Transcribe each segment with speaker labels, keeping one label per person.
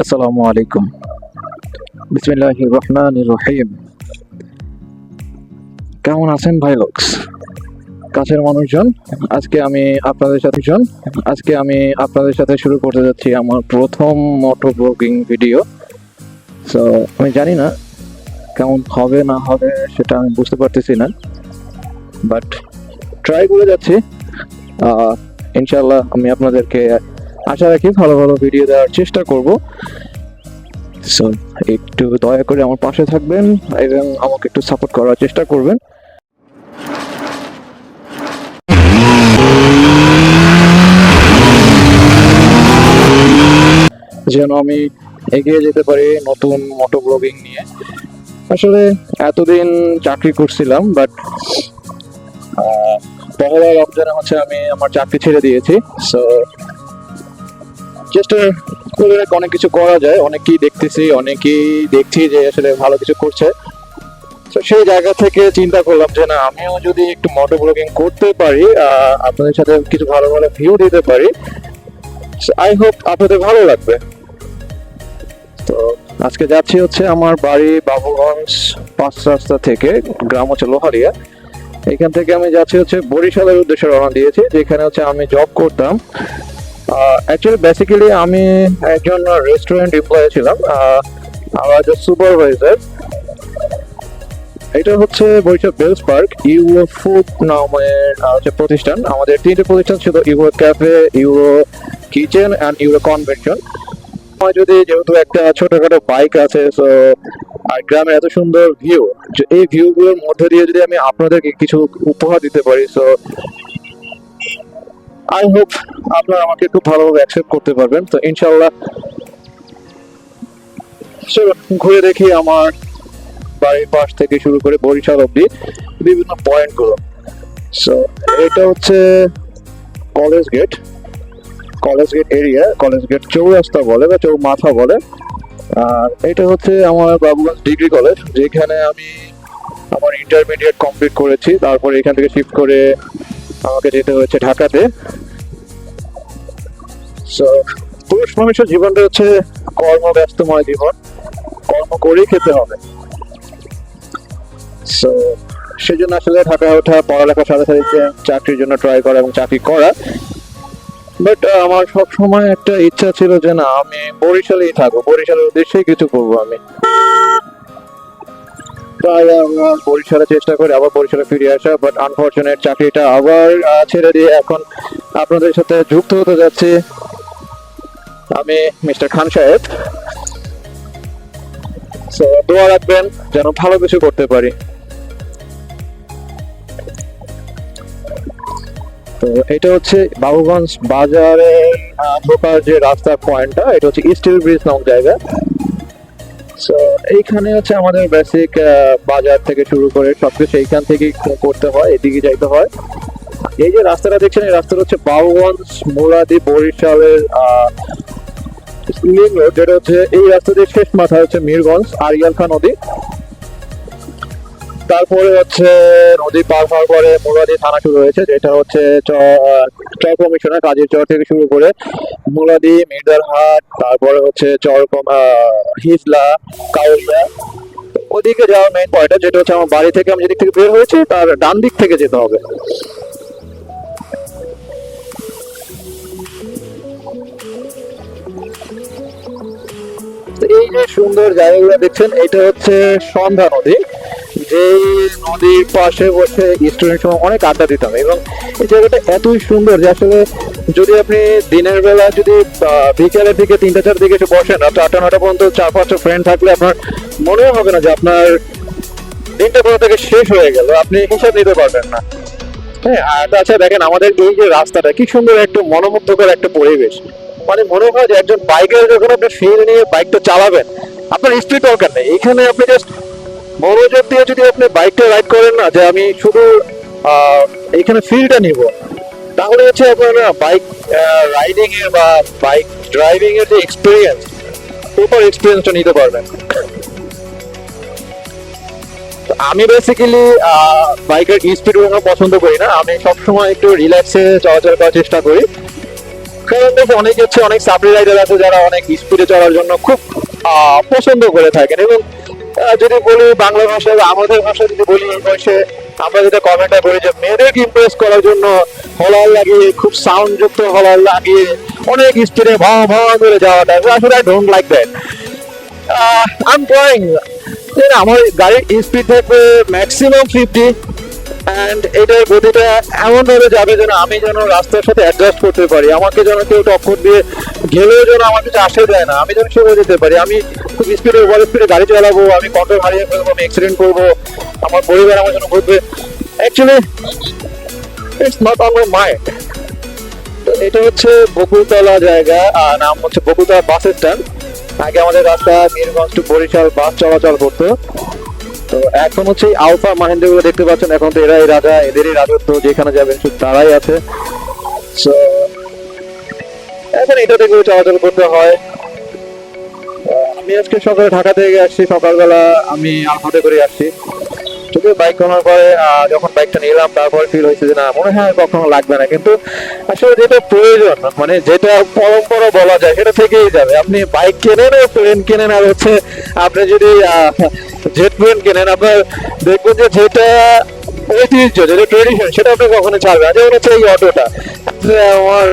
Speaker 1: আসসালামু আলাইকুম। বিসমিল্লাহ রহমান রহিম। কেমন আছেন ভাই লোকস? কাছের মানুষজন, আজকে আমি আপনাদের সাথে জন আজকে আমি আপনাদের সাথে শুরু করতে যাচ্ছি আমার প্রথম মোটো ব্লগিং ভিডিও সো আমি জানি না কেমন হবে, না হবে, সেটা আমি বুঝতে পারতেছি না। বাট ট্রাই করে যাচ্ছি। ইনশাল্লাহ আমি আপনাদেরকে আশা রাখি ভালো ভালো ভিডিও দেওয়ার চেষ্টা করব। সো একটু দয়া করে আমার পাশে থাকবেন, এবং আমাকে একটু সাপোর্ট করার চেষ্টা করবেন। যেন আমি এগিয়ে যেতে পারি নতুন মোটো ব্লগিং নিয়ে। আসলে এতদিন চাকরি করছিলাম বাট পহেলা রমজানে হচ্ছে আমি আমার চাকরি ছেড়ে দিয়েছি সো চেষ্টা করে অনেক কিছু করা যায় অনেকেই দেখতেছি, অনেকেই দেখছি যে আসলে ভালো কিছু করছে। তো সেই জায়গা থেকে চিন্তা করলাম যে না, আমিও যদি একটু মোটো ব্লগিং করতে পারি আপনাদের সাথে কিছু ভালো ভালো ভিউ দিতে পারি আই হোপ আপনাদের ভালো লাগবে। তো, আজকে যাচ্ছি হচ্ছে আমার বাড়ি বাবুগঞ্জ পাঁচ রাস্তা থেকে, গ্রাম হচ্ছে লোহারিয়া। এখান থেকে আমি যাচ্ছি হচ্ছে বরিশালের উদ্দেশ্যে রওনা দিয়েছি, যেখানে হচ্ছে আমি জব করতাম। অ্যাকচুয়ালি বেসিক্যালি আমি একজন রেস্টুরেন্ট এমপ্লয় ছিলাম। আমার যে সুপারভাইজার এটা হচ্ছে Barishal bells park, euro food নামের হচ্ছে প্রতিষ্ঠান। আমাদের তিনটে প্রতিষ্ঠান ছিল, euro cafe, euro kitchen and euro convention. আমার যদি যেহেতু একটা ছোটখাটো বাইক আছে তো আর গ্রামের এত সুন্দর ভিউ এই ভিউ গুলোর মধ্যে দিয়ে যদি আমি আপনাদেরকে কিছু উপহার দিতে পারি সো আই হোপ আপনারা আমাকে খুব ভালোভাবে অ্যাকসেপ্ট করতে পারবেন। তো ইনশাল্লাহ চলো, ঘুরে দেখি আমার বাড়ির পাশ থেকে শুরু করে বরিশাল অব্দি বিভিন্ন পয়েন্টগুলো সো এটা হচ্ছে college gate. College gate area, college gate চৌরাস্তা বলে বা চৌমাথা বলে। আর এটা হচ্ছে আমার বাবুগঞ্জ ডিগ্রি কলেজ, যেখানে আমি আমার ইন্টারমিডিয়েট কমপ্লিট করেছি। তারপর এখান থেকে শিফট করে আমাকে যেতে হয়েছে ঢাকাতে। পুরুষ মানুষের জীবনটা হচ্ছে কর্মব্যস্তময় জীবন। কর্ম করেই খেতে হবে। সো সেজন্য আসলে ঢাকা ওঠা, পড়ালেখার সাথে সাথে চাকরির জন্য ট্রাই করা এবং চাকরি করা। বাট আমার সব সময় একটা ইচ্ছা ছিল যে না, আমি বরিশালেই থাকব। বরিশালের উদ্দেশ্যেই কিছু করব আমি। বরিশালে চেষ্টা আবার বরিশালে ফিরে আসা বাট আনফরচুনেট চাকরিটা আবার ছেড়ে দিয়ে এখন আপনাদের সাথে যুক্ত হতে যাচ্ছি। আমি মিস্টার খান সাহেব। দোয়া রাখবেন যেন ভালো কিছু করতে পারি। তো এটা হচ্ছে বাবুগঞ্জ বাজারে ঢোকার যে রাস্তার পয়েন্টটা, এটা হচ্ছে স্টিল ব্রিজ নামক জায়গা। এইখানে হচ্ছে আমাদের বেসিক বাজার থেকে শুরু করে সবকিছু এইখান থেকেই করতে হয়, এদিকে যাইতে হয়। এই যে রাস্তাটা দেখছেন, এই রাস্তাটা হচ্ছে বাউগঞ্জ, মুরাদি, বরিশালের যেটা হচ্ছে এই রাস্তা দিয়ে শেষ মাথা হচ্ছে মিরগঞ্জ আরিয়াল খান নদী। তারপরে হচ্ছে নদী পার হওয়ার পরে মুরাদি থানা শুরু হয়েছে, যেটা হচ্ছে চর কমিশনার কাজের চর থেকে শুরু করে মুরাদি মির্দারহাট তারপরে হচ্ছে চর হিজলা কাউরিয়া ওদিকে যাওয়ার মেইন পয়েন্ট যেটা হচ্ছে আমার বাড়ি থেকে আমি যেদিক থেকে বের হয়েছি, তার ডান দিক থেকে যেতে হবে। এই যে সুন্দর জায়গাগুলো দেখছেন, এটা হচ্ছে সন্ধ্যা নদী। যে নদীর পাশে বসে স্টুডেন্ট সময় অনেক আড্ডা দিতাম এবং এই জায়গাটা এতই সুন্দর যে আসলে যদি আপনি দিনের বেলা যদি বিকেলের দিকে তিনটা চার দিকে এসে বসেন রাত আটটা নটা পর্যন্ত চার পাঁচটা ফ্রেন্ড থাকলে আপনার মনে হবে না যে আপনার দিনটা কোথা থেকে শেষ হয়ে গেল, আপনি হিসাব নিতে পারবেন না। হ্যাঁ তাছাড়া দেখেন আমাদের এই যে রাস্তাটা, কি সুন্দর একটা মনোমুগ্ধকর একটা পরিবেশ। মানে মনে হয় যে একজন বাইকার যখন আপনি ফিল নিয়ে বাইকটা চালাবেন, আপনার স্পিড দরকার নেই। এখানে আপনি জাস্ট মনোযোগ দিয়ে যদি আপনি বাইকটা রাইড করেন না, যে আমি শুধু এখানে ফিলটা নিব, তাহলে হচ্ছে আপনার বাইক রাইডিং এর বা বাইক ড্রাইভিং এর যে এক্সপিরিয়েন্স প্রপার এক্সপিরিয়েন্সটা নিতে পারবেন। আমি বেসিক্যালি বাইকের স্পিড ওঠানো পছন্দ করি না। আমি সবসময় একটু রিল্যাক্সে চলাচল করার চেষ্টা করি। কারণ দেখো অনেক হচ্ছে অনেক সাবরি রাইডার আছে যারা অনেক স্পিডে চলার জন্য খুব পছন্দ করে থাকেন এবং যদি বলি বাংলা ভাষায় আমাদের ভাষায় যদি বলি এই বয়সে, আমরা যেটা কমেন্টটা করি যে মেয়েদেরকে ইমপ্রেস করার জন্য হলার লাগিয়ে, খুব সাউন্ড যুক্ত হলার লাগিয়ে, অনেক স্পিডে ভা ভা করে যাওয়াটা, আসলে আই ডোন্ট লাইক দ্যাট আমার গাড়ির স্পিড থাকবে ম্যাক্সিমাম ফিফটি অ্যান্ড এটার গতিটা এমন ভাবে যাবে যেন আমি যেন রাস্তার সাথে অ্যাডজাস্ট করতে পারি। আমাকে যেন কেউ টক্কর দিয়ে গেলেও যেন আমার কাছে আসে দেয় না। আমি যেন সরে যেতে পারি। আমি খুব স্পিডে ওভার স্পিডে গাড়ি চালাবো আমি কন্ট্রোল হারিয়ে ফেলব, আমি অ্যাক্সিডেন্ট করব, আমার পরিবার আমার জন্য ঘুরবে। Actually it's not on my mind এটা হচ্ছে বকুলতলা জায়গা, আর নাম হচ্ছে বকুলতলা বাস স্ট্যান্ড আগে আমাদের রাস্তা বীরগঞ্জ টু বরিশাল বাস চলাচল করতো। তো এখন হচ্ছে এই আলফা মাহিন্দ্রা গুলো দেখতে পাচ্ছেন, এখন তো এরাই রাজা, এদেরই রাজত্ব, যেখানে যাবেন শুধু তারাই আছে। এখন এটা করে চলাচল করতে হয়। আমি আজকে সকালে ঢাকা থেকে আসছি, সকালবেলা আমি আলফাতে করে আসছি। যদি বাইক কেনার পরে যখন বাইকটা নিলাম, তারপর ফিল হয়েছে যে না, মনে হয় কখনো লাগবে না। কিন্তু আসলে যেটা প্রয়োজন মানে যেটা পরম্পরা বলা যায়, সেটা থেকেই যাবে। আপনি বাইক কেনেন প্লেন কেনেন, আর হচ্ছে আপনি যদি জেট প্লেন কেনেন, আপনার দেখবেন যে যেটা ঐতিহ্য, যেটা ট্রেডিশন সেটা আপনি কখনো ছাড়বে না। যেমন হচ্ছে এই অটোটা। আমার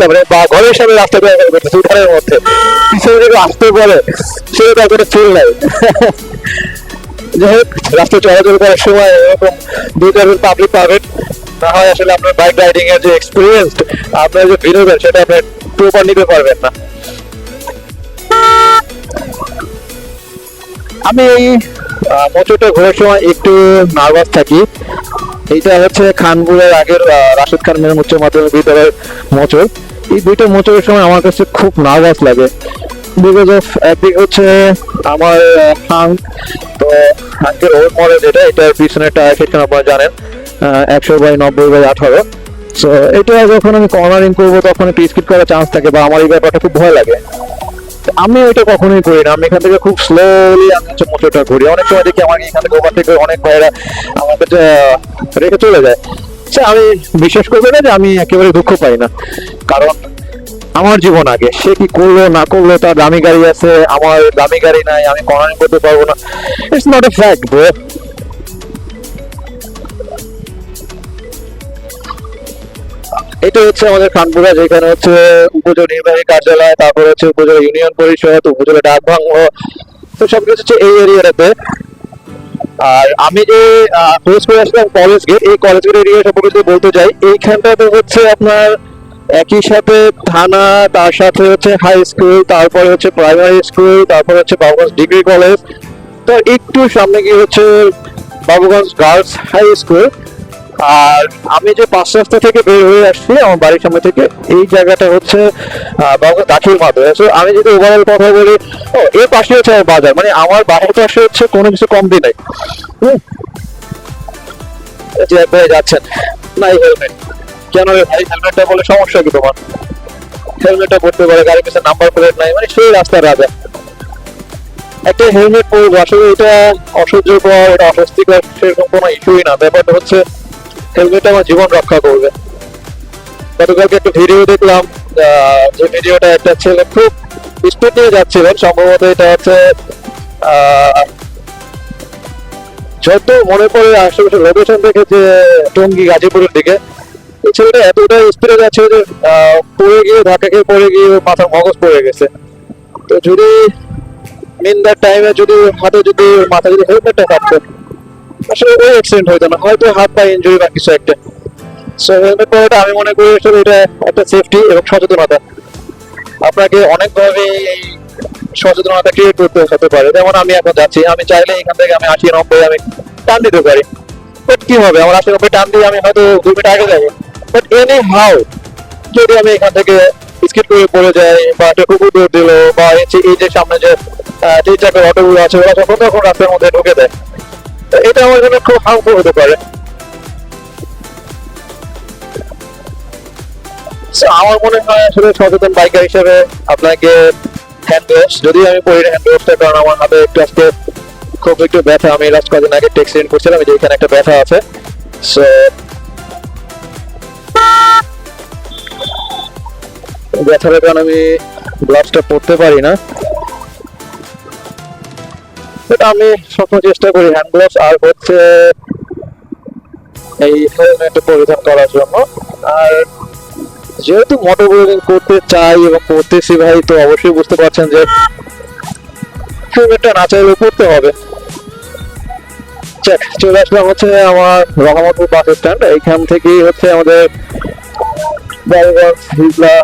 Speaker 1: তারপরে বা ঘরের সামনে রাস্তা ব্যবহার করতেছে উঠানের মধ্যে। পিছনে থেকে আসতে বলে সেটা তার ফিল নাই। যাই হোক রাস্তা চলাচল করার সময় এরকম দুই পাবলিক পাবেন। না হয় আসলে আপনার বাইক রাইডিং এর যে এক্সপিরিয়েন্স আপনার যে বিনোদন, সেটা আপনি প্রপার নিতে পারবেন না। আমি এই মোটরটা ঘোরার সময় একটু নার্ভাস থাকি। এইটা হচ্ছে খানপুরের আগের রাশেদ খান মেয়ের উচ্চ মাধ্যমিক বিদ্যালয়ের মোচর। এই দুইটা মোচরের সময় আমার কাছে খুব নার্ভাস লাগে। বিকজ অফ একদিক হচ্ছে আমার হাঙ্ক তো হাঙ্কের ওর মডেল যেটা, এটার পিছনে টায়ার সেকশন আপনারা জানেন একশো বাই নব্বই বাই আঠারো। সো এটা যখন আমি কর্নারিং করব, তখন একটু স্কিপ করার চান্স থাকে বা আমার এই ব্যাপারটা খুব ভয় লাগে। আমি ওইটা কখনোই করি না, আমি এখান থেকে খুব স্লোলি আমি হচ্ছে মোটরটা ঘুরি। অনেক সময় দেখি আমার এখান থেকে ওখান থেকে অনেক ভাইরা আমার কাছে রেখে চলে যায়। সে আমি বিশ্বাস করবে না যে আমি একেবারে দুঃখ পাই না। কারণ আমার জীবন আগে। সে কি করল, না করল, তার দামি গাড়ি আছে, আমার দামি গাড়ি নাই, আমি কর্নারিং করতে পারব না। It's not a fact bro এটা হচ্ছে আমাদের খানপুরা যেখানে হচ্ছে উপজেলা নির্বাহী কার্যালয়, তারপর হচ্ছে উপজেলা ইউনিয়ন পরিষদ, উপজেলা ডাক তো সবকিছু হচ্ছে এই এরিয়াটাতে আর আমি যে কোর্স করে আসলাম কলেজ গেট এই কলেজ গেট এরিয়া সম্পর্কে বলতে চাই এইখানটাতে হচ্ছে আপনার একই সাথে থানা তার সাথে হচ্ছে হাই স্কুল তারপরে হচ্ছে প্রাইমারি স্কুল তারপর হচ্ছে বাবুগঞ্জ ডিগ্রি কলেজ তো একটু সামনে গিয়ে হচ্ছে বাবুগঞ্জ গার্লস হাই স্কুল আর আমি যে পাঁচ রাস্তা থেকে বের হয়ে আসছি আমার বাড়ির সামনে থেকে এই জায়গাটা হচ্ছে বাবুগঞ্জ দাখিল So, আমি যদি ওভারঅল কথা বলি ও, এর পাশে হচ্ছে বাজার। মানে আমার পাশে হচ্ছে কোনো কিছু কমতি নাই। হুম। যে এক ভাই যাচ্ছেন। নাই হেলমেট কেন ভাই? হেলমেটটা বলে সমস্যা কি তোমার? হেলমেটটা পড়তে পারে, গাড়ির পিছনে নাম্বার প্লেট নাই। মানে সেই রাস্তার রাজা। একটা হেলমেট আসলে এটা অসহ্যকর এটা অস্বস্তিকর, সেরকম কোনো ইস্যুই না। ব্যাপারটা হচ্ছে হেলমেট আমার জীবন রক্ষা করবে। গতকালকে একটা ভিডিও দেখলাম যে ভিডিওটা একটা ছেলে খুব স্পিড যাচ্ছিলেন। সম্ভবত এটা হচ্ছে যত মনে পড়ে আশেপাশে লোকেশন যে টঙ্গী, গাজীপুরের দিকে ছেলেটা এতটা স্পিডে যাচ্ছে যে পড়ে গিয়ে ধাক্কা খেয়ে পড়ে গিয়ে মাথার মগজ পড়ে গেছে। তো যদি মিন দ্যাট টাইমে যদি হাতে যদি মাথা যদি হেলমেটটা থাকতো আসলে ওই অ্যাক্সিডেন্ট হইতো না, হয়তো হাত পা ইনজুরি বা কিছু একটা। সো হেলমেট পরাটা আমি মনে করি আসলে এটা একটা সেফটি এবং সচেতনতা। আপনাকে অনেকভাবে এই সচেতনতা ক্রিয়েট করতে হতে পারে। যেমন আমি এখন যাচ্ছি, আমি চাইলে এখান থেকে আমি আশি, নব্বই, আমি টান দিতে পারি। বাট কি হবে? আমার আশি, নব্বই টান দিয়ে আমি হয়তো দুই মিনিট আগে যাব। বাট এনি হাউ যদি আমি এখান থেকে স্কিট করে পড়ে যাই বা একটা কুকুর দৌড় দিল বা এই যে- সামনে যে তিন চারটে অটোগুলো আছে, ওরা যখন তখন রাস্তার মধ্যে ঢুকে দেয়। এটা আমার জন্য খুব হার্মফুল হতে পারে। আমার মনে হয় আসলে সচেতন বাইকার হিসেবে আপনাকে হ্যান্ড গ্লোভস যদি আমি পরি হ্যান্ড গ্লোভসটা কারণ আমার হাতে একটু আজকে খুব একটু ব্যথা। আমি লাস্ট কদিন আগে টেক্সিডেন্ট করছিলাম যে এখানে একটা ব্যথা আছে। সো ব্যথার আমি গ্লাভসটা পরতে পারি না। এটা আমি সবসময় চেষ্টা করি হ্যান্ড গ্লাভস আর হচ্ছে এই হেলমেট পরিধান করার জন্য। আর যেহেতু মোটর ব্লগিং করতে চাই এবং করতেছি ভাই, তো অবশ্যই বুঝতে পারছেন যে খুব একটা না চাইলেও করতে হবে। চেক চলে আসলাম হচ্ছে আমার রহমতপুর বাস স্ট্যান্ড। এইখান থেকেই হচ্ছে আমাদের বাবুগঞ্জ হিজলা